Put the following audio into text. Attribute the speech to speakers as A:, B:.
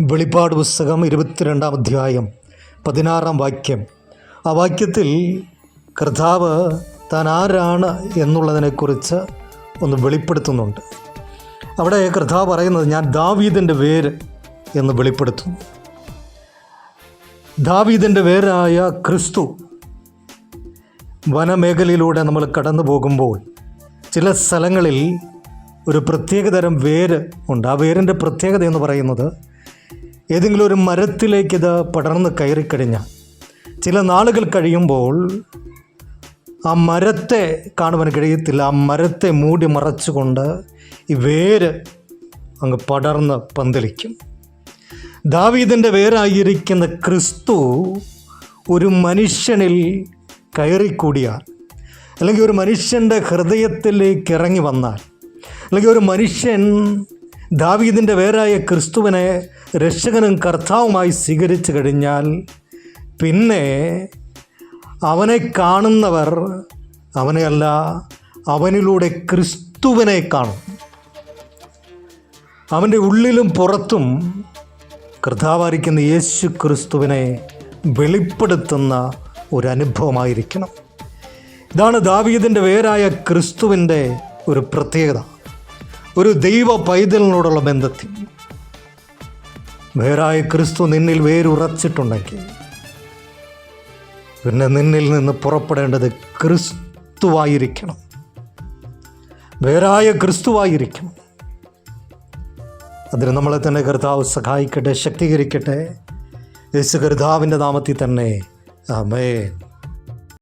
A: വെളിപ്പാട് പുസ്തകം ഇരുപത്തിരണ്ടാം അധ്യായം പതിനാറാം വാക്യം. ആ വാക്യത്തിൽ കർത്താവ് താൻ ആരാണ് എന്നുള്ളതിനെക്കുറിച്ച് ഒന്ന് വെളിപ്പെടുത്തുന്നുണ്ട്. അവിടെ കർത്താവ് പറയുന്നത് ഞാൻ ദാവീദിന്റെ വേര് എന്ന് വെളിപ്പെടുത്തുന്നു. ദാവീദിന്റെ വേരായ ക്രിസ്തു വനമേഖലയിലൂടെ നമ്മൾ കടന്നു പോകുമ്പോൾ ചില സ്ഥലങ്ങളിൽ ഒരു പ്രത്യേകതരം വേര് ഉണ്ട്. ആ വേരിന്റെ പ്രത്യേകത എന്ന് പറയുന്നത് ഏതെങ്കിലും ഒരു മരത്തിലേക്ക് ഇത് പടർന്ന് കയറിക്കഴിഞ്ഞാൽ ചില നാളുകൾ കഴിയുമ്പോൾ ആ മരത്തെ കാണുവാൻ കഴിയത്തില്ല. ആ മരത്തെ മൂടി മറച്ചുകൊണ്ട് ഈ വേര് അങ്ങ് പടർന്ന് പന്തലിക്കും. ദാവീദിന്റെ വേരായിരിക്കുന്ന ക്രിസ്തു ഒരു മനുഷ്യനിൽ കയറിക്കൂടിയാൽ അല്ലെങ്കിൽ ഒരു മനുഷ്യന്റെ ഹൃദയത്തിലേക്ക് ഇറങ്ങി വന്നാൽ അല്ലെങ്കിൽ ഒരു മനുഷ്യൻ ദാവീദിന്റെ വേരായ ക്രിസ്തുവിനെ രക്ഷകനും കർത്താവുമായി സ്വീകരിച്ചു കഴിഞ്ഞാൽ പിന്നെ അവനെ കാണുന്നവർ അവനെയല്ല അവനിലൂടെ ക്രിസ്തുവിനെ കാണും. അവന്റെ ഉള്ളിലും പുറത്തും കർത്താവായിരിക്കുന്ന യേശു ക്രിസ്തുവിനെ വെളിപ്പെടുത്തുന്ന ഒരു അനുഭവമായിരിക്കണം ഇതാണ് ദാവീദിന്റെ വേരായ ക്രിസ്തുവിന്റെ ഒരു പ്രത്യേകത. ഒരു ദൈവ പൈതലിനോടുള്ള ബന്ധത്തിൽ. വേറായ ക്രിസ്തു നിന്നിൽ വേരുറച്ചിട്ടുണ്ടെങ്കിൽ പിന്നെ നിന്നിൽ നിന്ന് പുറപ്പെടേണ്ടത് ക്രിസ്തുവായിരിക്കണം. വേറായ ക്രിസ്തുവായിരിക്കണം. അതിന് നമ്മളെ തന്നെ കർത്താവ് സഹായിക്കട്ടെ ശക്തീകരിക്കട്ടെ. യേശു കർത്താവിന്റെ നാമത്തിൽ തന്നെ. ആമേൻ.